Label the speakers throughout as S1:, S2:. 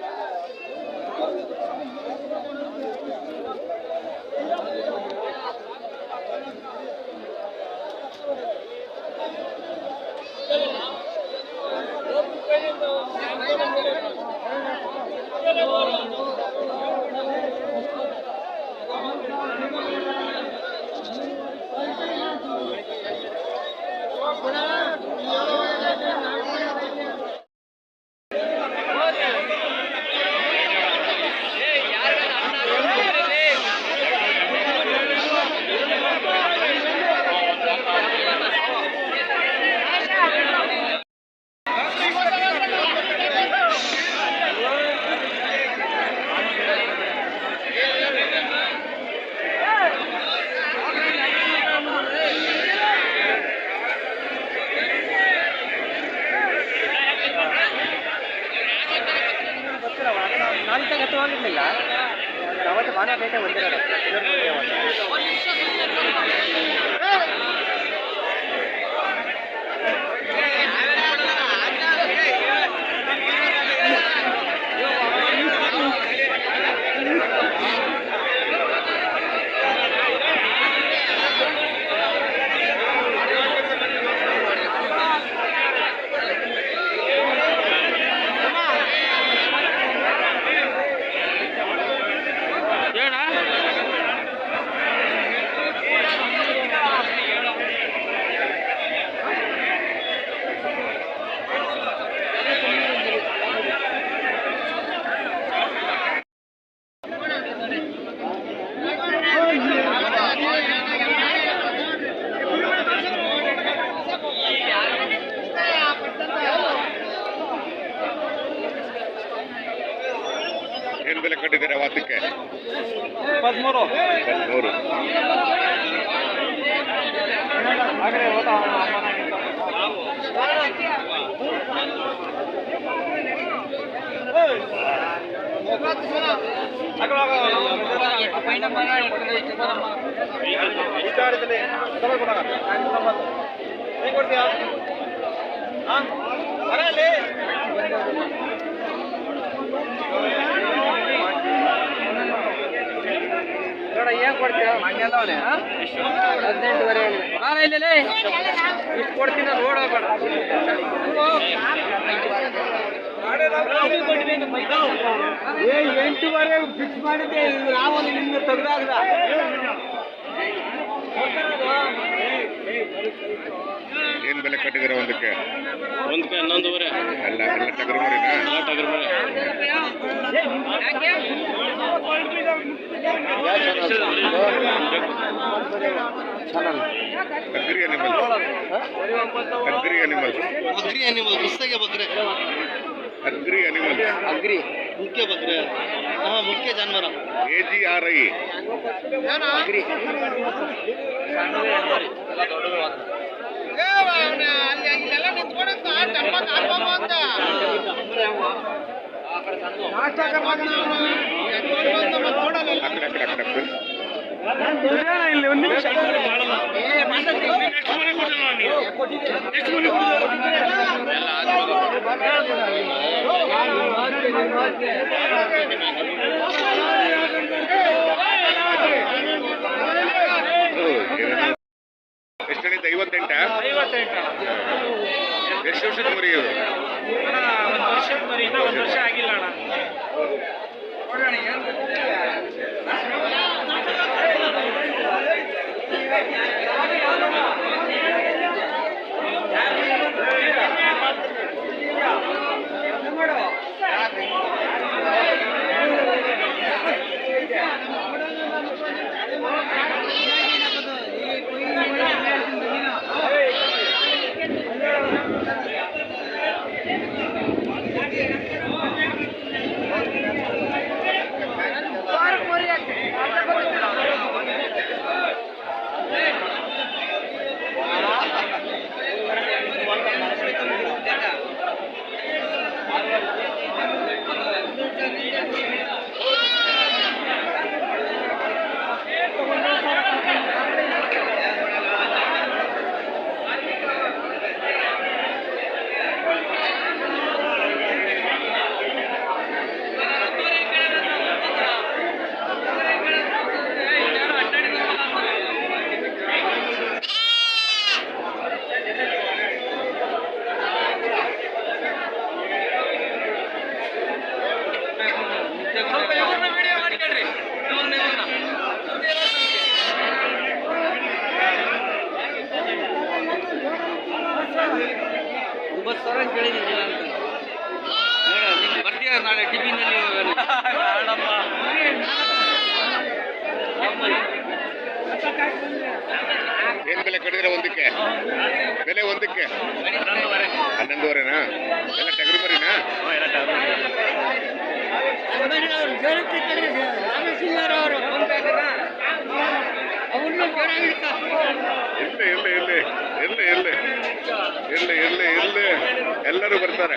S1: Yeah. ನಾನು ಗತವಾಗಿರ್ಲಿಲ್ಲ ಅವತ್ತು ಮಾನ ಬೇಟೆ ಬಂದಿರೋದು ಇಪ್ಪತ್ಮೂರು
S2: ಮೂರು
S1: ನೋಡ ಏನ್ ಕೊಡ್ತೀಯ ಮಂಡ್ಯದವನೇ ಹದಿನೆಂಟುವರೆ ಬಾರ ಇಲ್ಲಿ ಇಷ್ಟು ಕೊಡ್ತೀನಿ ರೋಡ್ ಹೋಗ್ಬೇಡ. ಏ, ಎಂಟುವರೆ ಫಿಕ್ಸ್ ಮಾಡಿದ್ದೆ ನಾವೊಂದು ನಿಮ್ಗೆ ತೆಗ್ದಾಗ್ದ?
S2: ಏನ್ ಬೆಲೆ ಕಟ್ಟಿದಿರ ಒಂದಕ್ಕೆ?
S3: ಒಂದಕ್ಕೆ ಹನ್ನೊಂದುವರೆ.
S2: ಎಲ್ಲ ಎಲ್ಲ ಟಗರು ಮರಿನಾ
S3: ಟಗರ್ ಮೇಲೆ
S2: agri animal agri animal
S3: agri animal ಪುಸ್ತಕ ಬಕ್ರೆ.
S2: Agri animal
S1: agri.
S3: ಮುಖ್ಯ ಬಂದ್ರೆ ಹಾ ಮುಖ್ಯ ಜಾನುವಾರು
S2: ಎ ಜಿ ಆರ್ ಐ ಕಡೆ
S1: ಇಲ್ಲಿ ಒಂದು ನಿಮಿಷ
S2: ಎಷ್ಟು
S3: ಅಂತ ಕೇಳಿದ್ದೀನಿ ಅಂತ. ಬರ್ತೀಯ ನಾಳೆ ಟಿಫಿನಲ್ಲಿ
S2: ಏನ್ ಬೆಲೆ ಕಡಿದ್ರೆ ಒಂದಕ್ಕೆ? ಬೆಲೆ ಒಂದಕ್ಕೆ? ಹನ್ನೊಂದುವರೆನಾ? ಎಲ್ಲ ಟಗರು ಮರಿನಾ ಇರ್ಲಿ ಇಲ್ಲ ಇರ್ಲಿ ಇಲ್ಲ ಇರ್ಲಿ ಇಲ್ಲ ಇರ್ಲಿ ಇರ್ಲಿ ಎಲ್ಲರೂ ಬರ್ತಾರೆ.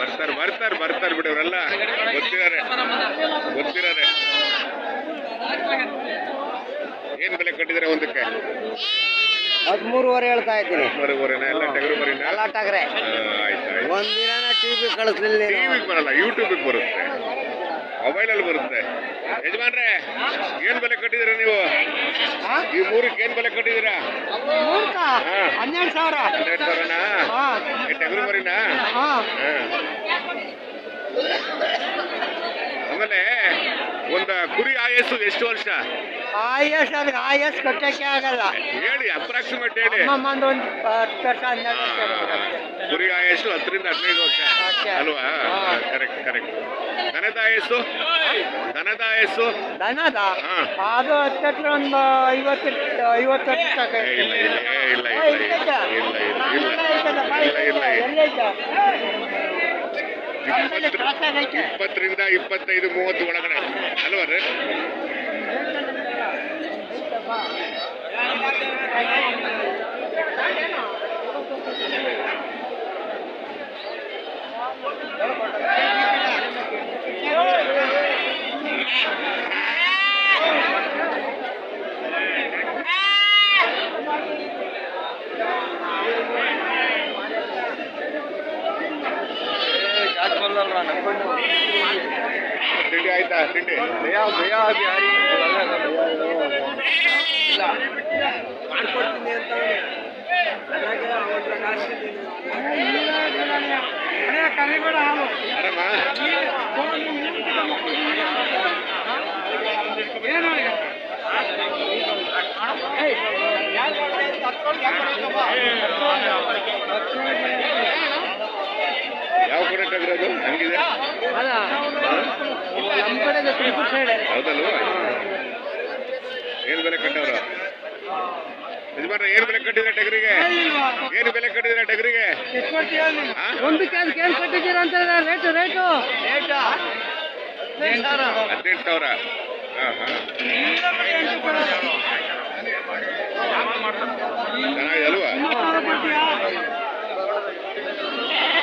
S2: ಬರ್ತಾರೆ ಬರ್ತಾರೆ ಬರ್ತಾರೆ ಬಿಡಿ ಅವರೆಲ್ಲ ಗೊತ್ತಿದ್ದಾರೆ. ಗೊತ್ತಿದ್ದಾರೆ ಏನ್ ಬೆಲೆ ಕಟ್ಟಿದ್ರೆ ಒಂದಕ್ಕೆ?
S1: ಹದಿಮೂರುವರೆ ಹೇಳ್ತಾ ಇದ್ದೀನಿ.
S2: ಎಲ್ಲ ಟಗರು ಮರಿನಾ
S1: ಎಲ್ಲ ಟಗರೆ. ಒಂದಿನ ಟಿವಿ ಕಳಿಸ್ಲಿಲ್ಲ.
S2: ಟಿವಿ ಬರಲ್ಲ ಯೂಟ್ಯೂಬಿಗೆ ಬರುತ್ತೆ. ಮೊಬೈಲಲ್ಲಿ ಬರುತ್ತೆ. ಯಜಮಾನ್ರೆ ಏನ್ ಬೆಲೆ ಕಟ್ಟಿದಿರ ನೀವು? ಈ ಮೂರಕ್ಕೆ ಏನ್ ಬೆಲೆ ಕಟ್ಟಿದಿರ.
S1: ಹನ್ನೆರಡು ಸಾವಿರ.
S2: ಹನ್ನೆರಡು ಸಾವಿರನಾ? ಟಗರು ಮರಿನಾ. ಆಮೇಲೆ ಒಂದ ಕುರಿ ಆಯಸ್ಸು ಎಷ್ಟು ವರ್ಷ
S1: ಆಯಸ್ ಅಂದ್ರೆ ಆಯಸ್ ಕಟ್ಟಕ್ಕೆ ಆಗಲ್ಲ
S2: ಹೇಳಿ ಅಪ್ರಾಕ್ಸಿಮೇಟ್ ಹೇಳಿ
S1: ಒಂದು ಹತ್ತು ವರ್ಷ ಹನ್ನೆರಡು ವರ್ಷ.
S2: ಕುರಿ ಆಯಸ್ಸು ಹತ್ತರಿಂದ ಹದಿನೈದು ವರ್ಷ
S1: ಅಷ್ಟೇ.
S2: ಅಲ್ವಾ
S1: ಹಾ.
S2: ಕರೆಕ್ಟ್ ಕರೆಕ್ಟ್ ದನದ ಆಯಸ್ಸು ದನದ ಆಯಸ್ಸು
S1: ದನದ
S2: ಹಾ.
S1: ಅದು ಹತ್ತತ್ರ ಒಂದು ಐವತ್ತು ಐವತ್ತು ವರ್ಷ ತನಕ
S2: ಏ, ಇಲ್ಲ ಇಲ್ಲ ಏ, ಇಲ್ಲ
S1: ಇಲ್ಲ
S2: ಇಲ್ಲ ಇಲ್ಲ
S1: ಇಲ್ಲ
S2: ಇಲ್ಲ ಇಲ್ಲ
S1: ಇಲ್ಲ ಇಲ್ಲ ಇಲ್ಲ
S2: ಇಲ್ಲ ಇಲ್ಲ ಇಲ್ಲ
S1: ಇಲ್ಲ ಇಲ್ಲ
S2: ಇಲ್ಲ
S1: ಇಲ್ಲ ಆಗೈತೆ.
S2: ಇಪ್ಪತ್ತರಿಂದ ಇಪ್ಪತ್ತೈದು ಮೂವತ್ತು ಒಳಗಡೆ ಅಲ್ವಾ ರೀ ತಿಂಡಿ ಆಯ್ತಾ ತಿಂಡಿ ದಯಾ ದಯಾ ಅದು ಇಲ್ಲ ಮಾಡ್ಕೊಡ್ತೀನಿ
S1: ಅಂತ ಕರಿಬೇಡ ಹಾಲು ಏನು ಈಗ ತುಮಕೂರು ಸೈಡ್
S2: ಹೌದಲ್ವಾ? ಏನ್ ಬೆಲೆ ಕಟ್ಟವ್ರ ಯಜಮಾನ ಏನ್ ಬೆಲೆ ಕಟ್ಟಿದ್ರೆ ಟಗರಿಗೆ? ಏನ್ ಬೆಲೆ ಕಟ್ಟಿದ್ರೆ ಟಗರಿಗೆ? ಒಂದು
S1: ಒಂದಕ್ಕೆ ಅದಕ್ಕೆ ಏನು ಕಟ್ಟಿದ್ದೀರಾ ಅಂತ ರೇಟು ರೇಟು ರೇಟು.
S2: ಹದಿನೆಂಟು ಸಾವಿರ. ಹಾ ಹಾ ಚೆನ್ನಾಗಿದೆ ಅಲ್ವಾ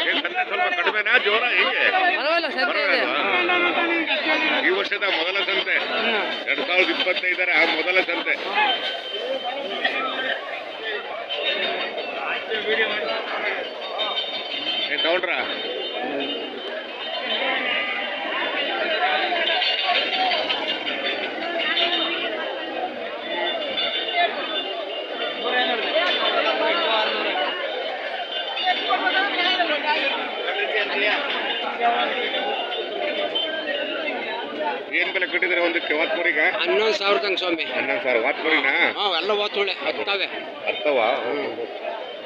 S2: ಏನ್ ಸಂತೆ ಸ್ವಲ್ಪ ಕಡಿಮೆನಾ ಜೋರ ಹೇಗೆ.
S1: ಪರವಾಗಿಲ್ಲ ಸಂತೆ ಇದೆ.
S2: ಪರವಾಗಿಲ್ವಾ? ಈ ವರ್ಷದ ಮೊದಲ ಸಂತೆ. ಎರಡ್ ಸಾವಿರದ ಇಪ್ಪತ್ತೈದರ ಮೊದಲ ಸಂತೆ. ತಗೊಂಡ್ರ ಏನ್ ಬೆಲೆ ಕಟ್ಟಿದ್ರೆ ಒಂದಕ್ಕೆ? ವಾತ್ಮೂರಿಗೆ
S3: ಹನ್ನೊಂದು ಸಾವಿರ ತಂಗ ಸ್ವಾಮಿ.
S2: ಹನ್ನೊಂದು ಸಾವಿರ. ವಾತ್ಮೂರಿನ
S3: ಹಾಂ ಎಲ್ಲ ಓದ್ತೊಳ್ಳೆ ಹತ್ತವೆ.
S2: ಅರ್ಥವ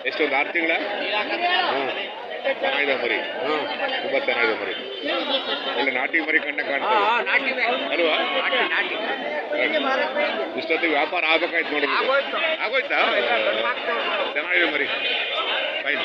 S2: ಎಷ್ಟೊಂದು? ಆರು ತಿಂಗಳ? ಚೆನ್ನಾಗಿದೆ ಮರಿ. ತುಂಬಾ ಚೆನ್ನಾಗಿದೆ ಮರಿ. ಎಲ್ಲ ನಾಟಿ ಮರಿ ಕಂಡ
S3: ಕಾಣ್ತಾ
S2: ಅಲ್ವಾ? ಇಷ್ಟೊತ್ತಿಗೆ ವ್ಯಾಪಾರ ಆಗ್ಬೇಕಾಯ್ತು ನೋಡಿ ಆಗೋಯ್ತಾ. ಚೆನ್ನಾಗಿದೆ ಮರಿ. ಫೈನ್